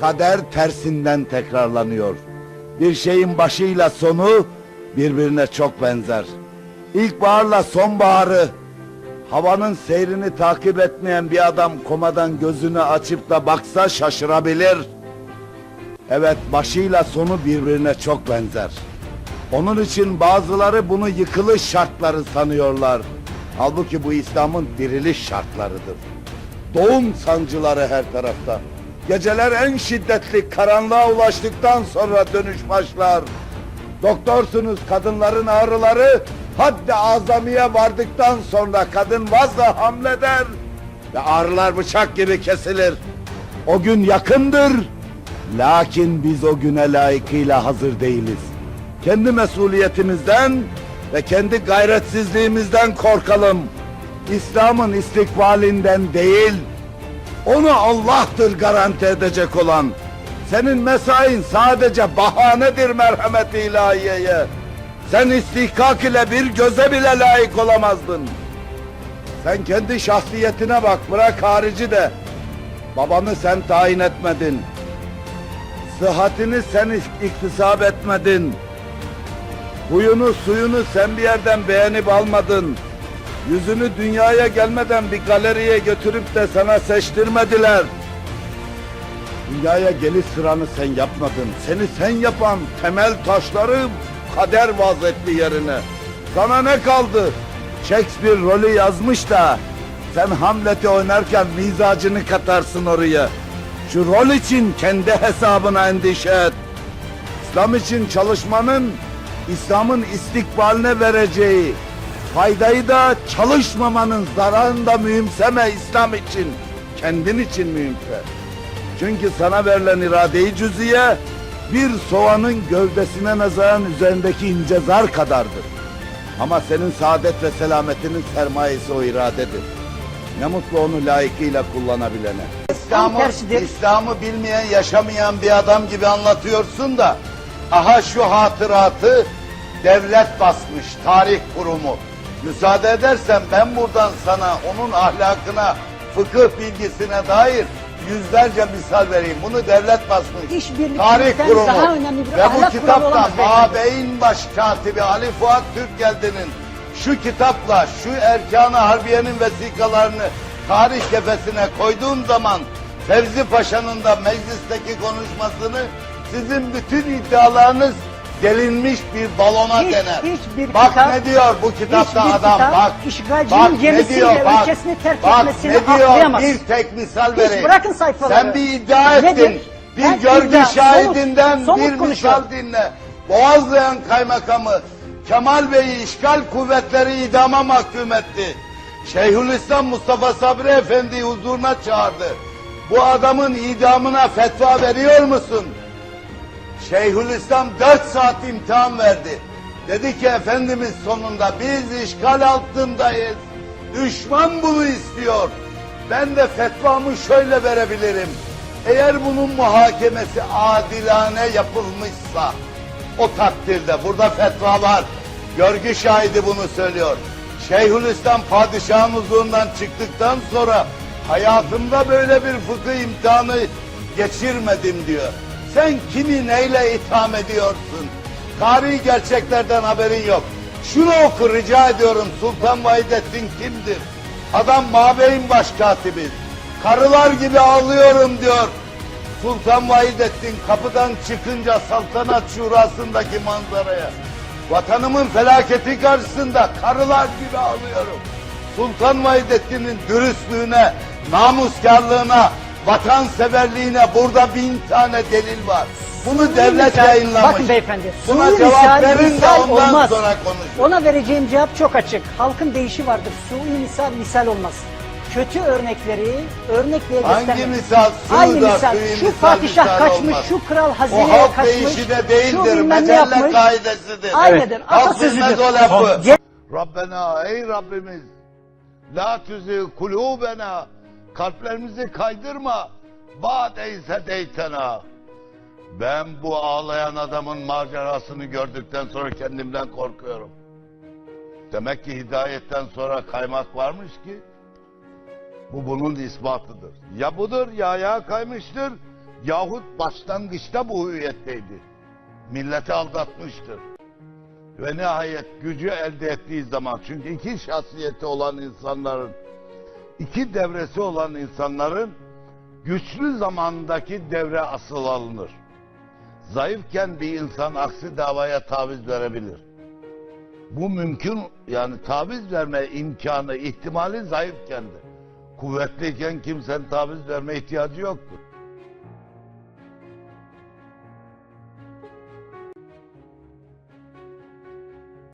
Kader tersinden tekrarlanıyor. Bir şeyin başıyla sonu birbirine çok benzer. İlkbaharla sonbaharı, havanın seyrini takip etmeyen bir adam komadan gözünü açıp da baksa şaşırabilir. Evet başıyla sonu birbirine çok benzer. Onun için bazıları bunu yıkılış şartları sanıyorlar. Halbuki bu İslam'ın diriliş şartlarıdır. Doğum sancıları her tarafta. Geceler en şiddetli karanlığa ulaştıktan sonra dönüş başlar. Doktorsunuz kadınların ağrıları haddi azamiye vardıktan sonra kadın vazla hamleder ve ağrılar bıçak gibi kesilir. O gün yakındır. Lakin biz o güne layıkıyla hazır değiliz. Kendi mesuliyetimizden ve kendi gayretsizliğimizden korkalım. İslam'ın istikbalinden değil, onu Allah'tır garanti edecek olan. Senin mesain sadece bahanedir merhamet ilahiyeye. Sen istihkak ile bir göze bile layık olamazdın. Sen kendi şahsiyetine bak, bırak harici de. Babanı sen tayin etmedin. Sıhhatini sen iktisap etmedin. Huyunu suyunu sen bir yerden beğenip almadın. Yüzünü dünyaya gelmeden bir galeriye götürüp de sana seçtirmediler. Dünyaya geliş sıranı sen yapmadın. Seni sen yapan temel taşları kader vaz etti yerine. Sana ne kaldı? Shakespeare rolü yazmış da sen Hamlet'i oynarken mizacını katarsın oraya. Şu rol için kendi hesabına endişe et. İslam için çalışmanın İslam'ın istikbaline vereceği faydayı da çalışmamanın zararını da mühimseme İslam için. Kendin için mühimse. Çünkü sana verilen iradeyi cüziye bir soğanın gövdesine nazaran üzerindeki ince zar kadardır. Ama senin saadet ve selametinin sermayesi o iradedir. Ne mutlu onu layıkıyla kullanabilene. İslam'ı. İslam'ı bilmeyen, yaşamayan bir adam gibi anlatıyorsun da aha şu hatıratı devlet basmış, tarih kurumu. Müsaade edersen ben buradan sana onun ahlakına, fıkıh bilgisine dair yüzlerce misal vereyim. Bunu devlet basmış. Tarih kurumu. daha önemli bir Ve bu kitapta olamaz beyefendi. Mabeyin baş katibi Ali Fuat Türkgeldi'nin şu kitapla şu Erkan-ı Harbiye'nin vesikalarını tarih kefesine koyduğum zaman Fevzi Paşa'nın da meclisteki konuşmasını sizin bütün iddialarınız delinmiş bir balona Hiç- dener. hiçbir bak kitap- ne diyor bu kitapta adam kitap bak. bak ne diyor bak. ülkesini terk bak, etmesini ne diyor aklayamaz. bir tek misal Hiç vereyim. bırakın sayfaları. Sen bir iddia Nedir? ettin. Bir Ben görgü iddia, şahidinden somut- somut bir konuşuyorum. misal dinle. Boğazlayan kaymakamı Kemal Bey'i işgal kuvvetleri idama mahkum etti. Şeyhülislam Mustafa Sabri Efendi'yi huzuruna çağırdı. Bu adamın idamına fetva veriyor musun? Şeyhülislam dört saat imtihan verdi. Dedi ki Efendimiz sonunda biz işgal altındayız. Düşman bunu istiyor. Ben de fetvamı şöyle verebilirim. Eğer bunun muhakemesi adilane yapılmışsa o takdirde burada fetva var. Görgü şahidi bunu söylüyor. Şeyhülislam padişahın huzurundan çıktıktan sonra hayatımda böyle bir fıkıh imtihanı geçirmedim diyor. Sen kimi neyle itham ediyorsun? Tarihi gerçeklerden haberin yok. Şunu oku rica ediyorum Sultan Vahidettin kimdir? Adam Mabeyin başkatibi. Karılar gibi ağlıyorum diyor. Sultan Vahidettin kapıdan çıkınca saltanat şurasındaki manzaraya. Vatanımın felaketi karşısında karılar gibi ağlıyorum. Sultan Vahidettin'in dürüstlüğüne, namuskarlığına, vatanseverliğine burada bin tane delil var. Bunu devlet misal- yayınlamış. Bakın beyefendi. Buna sui cevap misal, verin de misal ondan olmaz. sonra konuşun. Ona vereceğim cevap çok açık. Halkın değişi vardır. Sui misal misal olmaz. Kötü örnekleri örnek diye Hangi göstermek. misal? Aynı Suda, misal. suyu Şu misal, padişah misal kaçmış, olmaz. şu kral O hazineye halk kaçmış. değişi de şu değildir. yapmış. kaidesidir. Aynıdır. Halk bilmez Atasözüdür. o lafı. Rabbena ey Rabbimiz la tüzü kulubena kalplerimizi kaydırma ba'deyse deytena ben bu ağlayan adamın macerasını gördükten sonra kendimden korkuyorum. Demek ki hidayetten sonra kaymak varmış ki bu bunun ispatıdır. Ya budur ya ayağa kaymıştır Yahut başlangıçta bu hüviyetteydi. Milleti aldatmıştır. Ve nihayet gücü elde ettiği zaman çünkü iki şahsiyeti olan insanların iki devresi olan insanların güçlü zamandaki devre asıl alınır. Zayıfken bir insan aksi davaya taviz verebilir. Bu mümkün yani taviz verme imkanı, ihtimali zayıfkendir. Kuvvetliyken kimsenin taviz verme ihtiyacı yoktur.